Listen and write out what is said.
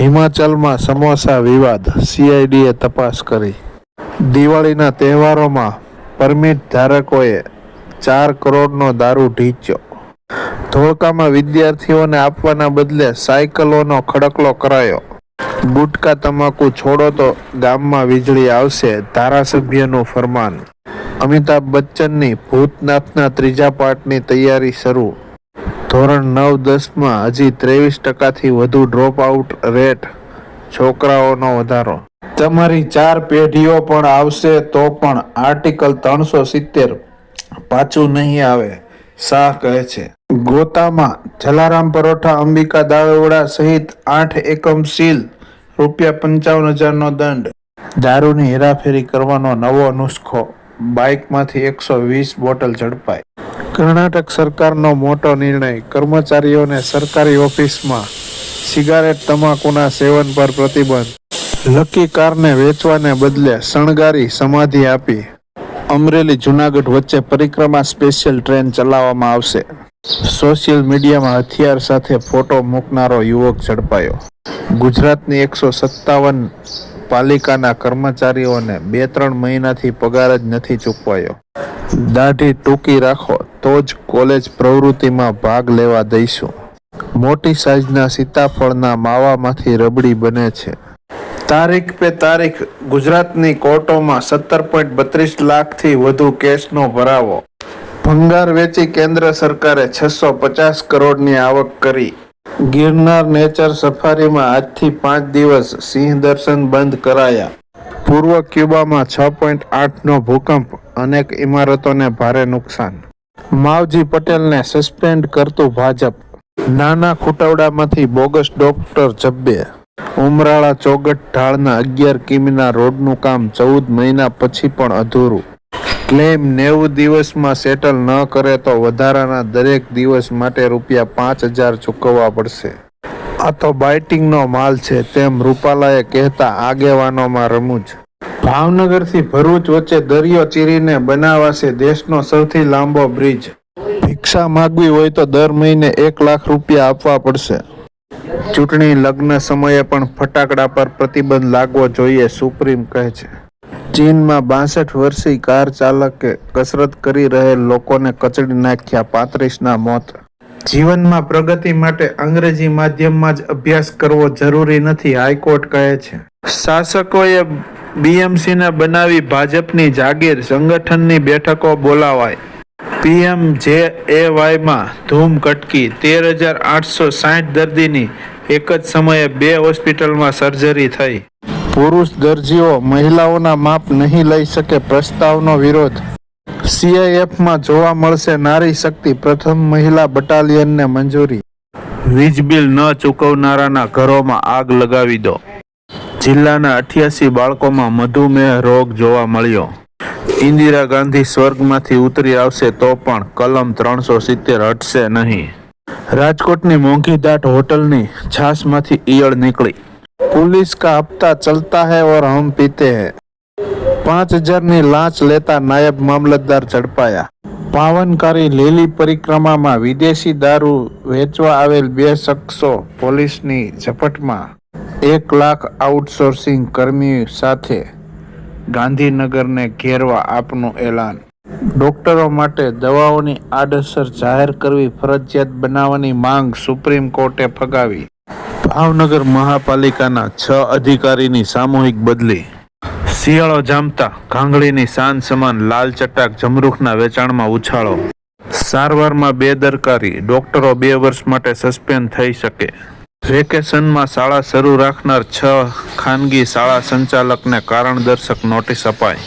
હિમાચલમાં સમોસા વિવાદ. સીઆઈડીએ તપાસ કરી. દિવાળીના તહેવારોમાં પરમિટ ધારકોએ ચાર કરોડનો દારૂ ઢીંચ્યો. ધોળકામાં વિદ્યાર્થીઓને આપવાના બદલે સાયકલોનો ખડકલો કરાયો. ગુટકા તમાકુ છોડો તો ગામમાં વીજળી આવશે, ધારાસભ્યનું ફરમાન. અમિતાભ બચ્ચનની ભૂતનાથના ત્રીજા પાર્ટની તૈયારી શરૂ. ધોરણ નવ દસમાં હજી ત્રેવીસ ટકાથી વધુ ડ્રોપ આઉટ રેટ છોકરાઓનો વધારો. તમારી ચાર પેઢીઓ પણ આવશે તો પણ આર્ટિકલ ત્રણસો સિત્તેર પાછું નહીં આવે, શાહ કહે છે. ગોતામાં જલારામ પરોઠા, અંબિકા દાવેવડા સહિત આઠ એકમ સીલ, રૂપિયા પંચાવન હજારનો દંડ. દારૂની હેરાફેરી કરવાનો નવો નુસ્ખો, બાઇકમાંથી એકસો વીસ બોટલ ઝડપાઈ કર્ણાટક સરકારનો મોટો નિર્ણય. કર્મચારીઓને સરકારી ઓફિસમાં સિગારેટ, તમાકુના સેવન પર પ્રતિબંધ. લકી કારને વેચવાને બદલે શણગારી સમાધિ આપી. અમરેલી, જુનાગઢ વચ્ચે પરિક્રમા સ્પેશિયલ ટ્રેન ચલાવવામાં આવશે. સોશિયલ મીડિયામાં હથિયાર સાથે ફોટો મૂકનારો યુવક ઝડપાયો. ગુજરાતની એકસો સત્તાવન પાલિકાના કર્મચારીઓને બે ત્રણ મહિનાથી પગાર જ નથી ચૂકવાયો. દાઢી ટૂંકી રાખો તો જ કોલેજ પ્રવૃત્તિમાં ભાગ લેવા દઈશું. મોટી સાઈઝના સીતાફળના માવામાંથી રબડી બને છે. તારીખ પે તારીખ ગુજરાતની કોર્ટોમાં સત્તર પોઈન્ટ બત્રીસ લાખથી વધુ કેસનો ભરાવો. ભંગાર વેચી કેન્દ્ર સરકારે છસો પચાસ કરોડની આવક કરી. ગિરનાર નેચર સફારીમાં આજથી પાંચ દિવસ સિંહ દર્શન બંધ કરાયા. પૂર્વ ક્યુબામાં છ પોઈન્ટ આઠનો ભૂકંપ, અનેક ઇમારતોને ભારે નુકસાન. માવજી પટેલને સસ્પેન્ડ કરતું ભાજપ. નાના ખૂટવડામાંથી બોગસ ડોક્ટર જબ્બે. ઉમરાળા ચોગટ ઢાળના અગિયાર કિમીના રોડનું કામ ચૌદ મહિના પછી પણ અધૂરું. ક્લેમ નેવું દિવસમાં સેટલ ન કરે તો વધારાના દરેક દિવસ માટે રૂપિયા પાંચ હજાર ચૂકવવા પડશે. આ તો બાઇટિંગનો માલ છે, તેમ રૂપાલાએ કહેતા આગેવાનોમાં રમૂજ. ભાવનગરથી ભરૂચ વચ્ચે દરિયો ચીરીને બનાવાશે દેશનો સૌથી લાંબો બ્રિજ. ભિક્ષા માગવી હોય તો દર મહિને એક લાખ રૂપિયા આપવા પડશે. ચૂંટણી લગ્ન સમયે પણ ફટાકડા પર પ્રતિબંધ લાગવો જોઈએ, સુપ્રીમ કહે છે. ચીનમાં બાસઠ વર્ષીય કાર ચાલકે કસરત કરી રહેલ લોકોને કચડી નાખ્યા પાંત્રીસના મોત. જીવનમાં પ્રગતિ માટે અંગ્રેજી માધ્યમમાં જ અભ્યાસ કરવો જરૂરી નથી, હાઈકોર્ટ કહે છે. શાસકોએ બીએમસીને બનાવી ભાજપની જાગીર સંગઠનની બેઠકો બોલાવાય. પીએમ જે એ વાયમાં ધૂમ કટકી, તેર હજાર આઠસો સાઠ દર્દીની એક જ સમયે બે હોસ્પિટલમાં સર્જરી થઈ. પુરુષ દર્જીઓ મહિલાઓના માપ નહીં લઈ શકે પ્રસ્તાવનો વિરોધ. સીઆઈએફમાં જોવા મળશે નારી શક્તિ પ્રથમ મહિલા બટાલિયનને મંજૂરી. વીજ બિલ ન ચૂકવનારાના ઘરોમાં આગ લગાવી દો. જિલ્લાના અઠ્યાસી બાળકોમાં મધુમેહ રોગ જોવા મળ્યો ઇન્દિરા ગાંધી સ્વર્ગમાંથી ઉતરી આવશે તો પણ કલમ ત્રણસો સિત્તેર હટશે નહીં રાજકોટની મોંઘી દાટ હોટલની છાશમાંથી ઈયળ નીકળી पुलिस का हफ्ता चलता है और हम पीते हैं પાંચ હજારની લાંચ લેતા નાયબ મામલતદાર ઝડપાયા પાવનકારી લીલી પરિક્રમામાં વિદેશી દારૂ વેચવા આવેલ બે શખ્સો પોલીસની ઝપટમાં એક લાખ આઉટસોર્સિંગ કર્મી સાથે ગાંધીનગરને ઘેરવા આપનું એલાન. ડોક્ટરો માટે દવાઓની આડઅસર જાહેર કરવી ફરજિયાત બનાવવાની માંગ સુપ્રીમ કોર્ટે ફગાવી. ભાવનગર મહાપાલિકાના છ અધિકારીની સામૂહિક બદલી. શિયાળો જામતા કાંગડીની શાન સમાન લાલ ચટાક જમરૂખના વેચાણમાં ઉછાળો. સારવારમાં બેદરકારી, ડોક્ટરો બે વર્ષ માટે સસ્પેન્ડ થઈ શકે. વેકેશનમાં શાળા શરૂ રાખનાર છ ખાનગી શાળા સંચાલકને કારણદર્શક નોટિસ અપાઈ.